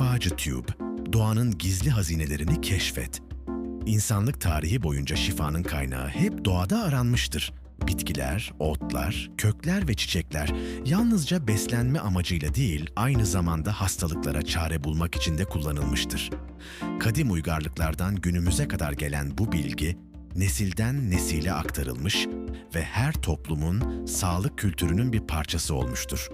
Şifacı Tube, doğanın gizli hazinelerini keşfet. İnsanlık tarihi boyunca şifanın kaynağı hep doğada aranmıştır. Bitkiler, otlar, kökler ve çiçekler yalnızca beslenme amacıyla değil, aynı zamanda hastalıklara çare bulmak için de kullanılmıştır. Kadim uygarlıklardan günümüze kadar gelen bu bilgi, nesilden nesile aktarılmış ve her toplumun sağlık kültürünün bir parçası olmuştur.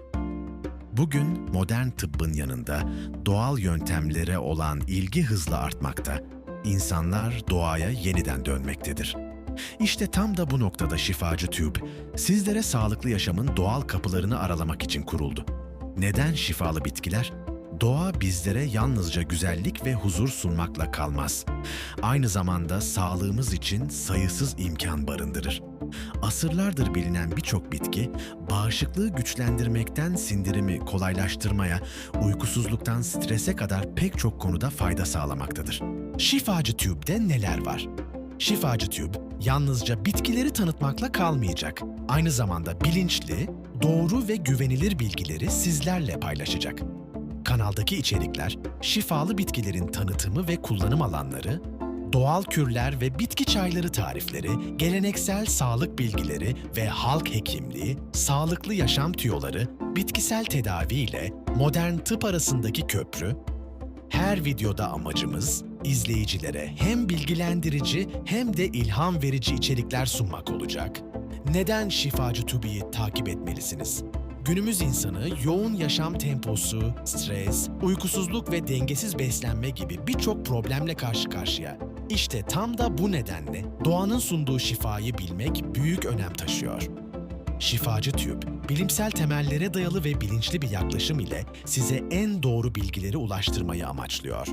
Bugün modern tıbbın yanında doğal yöntemlere olan ilgi hızla artmakta. İnsanlar doğaya yeniden dönmektedir. İşte tam da bu noktada Şifacı Tube, sizlere sağlıklı yaşamın doğal kapılarını aralamak için kuruldu. Neden şifalı bitkiler? Doğa bizlere yalnızca güzellik ve huzur sunmakla kalmaz. Aynı zamanda sağlığımız için sayısız imkan barındırır. Asırlardır bilinen birçok bitki, bağışıklığı güçlendirmekten sindirimi kolaylaştırmaya, uykusuzluktan strese kadar pek çok konuda fayda sağlamaktadır. Şifacı Tube'de neler var? Şifacı Tube, yalnızca bitkileri tanıtmakla kalmayacak. Aynı zamanda bilinçli, doğru ve güvenilir bilgileri sizlerle paylaşacak. Kanaldaki içerikler, şifalı bitkilerin tanıtımı ve kullanım alanları, doğal kürler ve bitki çayları tarifleri, geleneksel sağlık bilgileri ve halk hekimliği, sağlıklı yaşam tüyoları, bitkisel tedavi ile modern tıp arasındaki köprü, her videoda amacımız izleyicilere hem bilgilendirici hem de ilham verici içerikler sunmak olacak. Neden Şifacı Tubi'yi takip etmelisiniz? Günümüz insanı yoğun yaşam temposu, stres, uykusuzluk ve dengesiz beslenme gibi birçok problemle karşı karşıya. İşte tam da bu nedenle doğanın sunduğu şifayı bilmek büyük önem taşıyor. Şifacı Tüp, bilimsel temellere dayalı ve bilinçli bir yaklaşım ile size en doğru bilgileri ulaştırmayı amaçlıyor.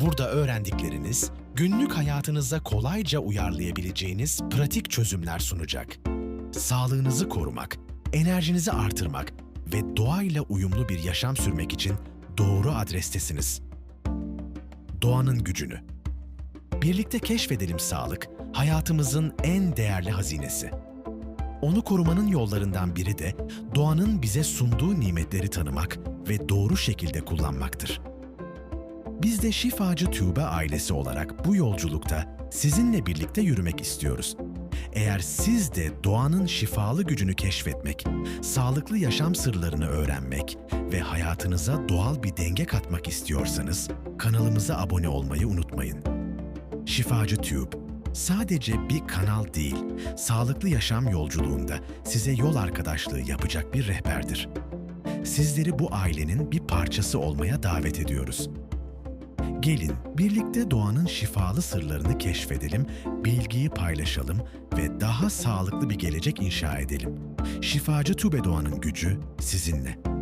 Burada öğrendikleriniz, günlük hayatınıza kolayca uyarlayabileceğiniz pratik çözümler sunacak. Sağlığınızı korumak, enerjinizi artırmak ve doğayla uyumlu bir yaşam sürmek için doğru adrestesiniz. Doğanın gücünü. Birlikte keşfedelim sağlık, hayatımızın en değerli hazinesi. Onu korumanın yollarından biri de doğanın bize sunduğu nimetleri tanımak ve doğru şekilde kullanmaktır. Biz de Şifacı Tube ailesi olarak bu yolculukta sizinle birlikte yürümek istiyoruz. Eğer siz de doğanın şifalı gücünü keşfetmek, sağlıklı yaşam sırlarını öğrenmek ve hayatınıza doğal bir denge katmak istiyorsanız kanalımıza abone olmayı unutmayın. Şifacı Tube sadece bir kanal değil, sağlıklı yaşam yolculuğunda size yol arkadaşlığı yapacak bir rehberdir. Sizleri bu ailenin bir parçası olmaya davet ediyoruz. Gelin birlikte doğanın şifalı sırlarını keşfedelim, bilgiyi paylaşalım ve daha sağlıklı bir gelecek inşa edelim. Şifacı Tube Doğan'ın gücü sizinle.